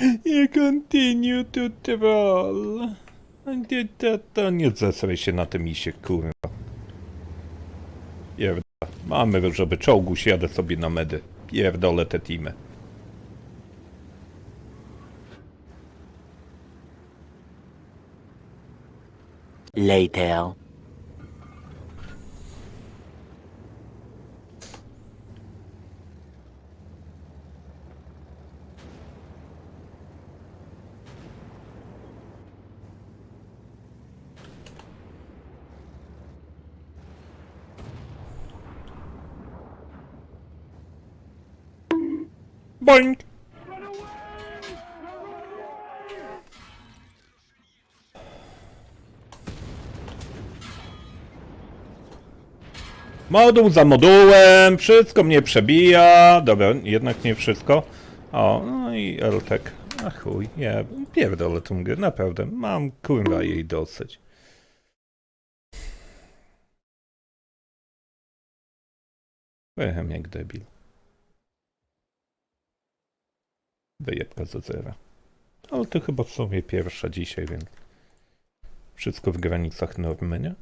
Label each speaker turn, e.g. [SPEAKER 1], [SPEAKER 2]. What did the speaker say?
[SPEAKER 1] You continue to troll. To, nie zesraj się na tym isie, kurwa. Pierda. Mamy, żeby czołgu jadę sobie na medy. Pierdolę te teamy.
[SPEAKER 2] Later.
[SPEAKER 1] Boink! Moduł za modułem, wszystko mnie przebija. Dobra, jednak nie wszystko. O, no i Eltek. A chuj, nie, pierdolę tą grę, naprawdę. Mam kurwa jej dosyć. Wychem jak debil. Wyjebka za zera. Ale to chyba w sumie pierwsza dzisiaj, więc wszystko w granicach normy, nie?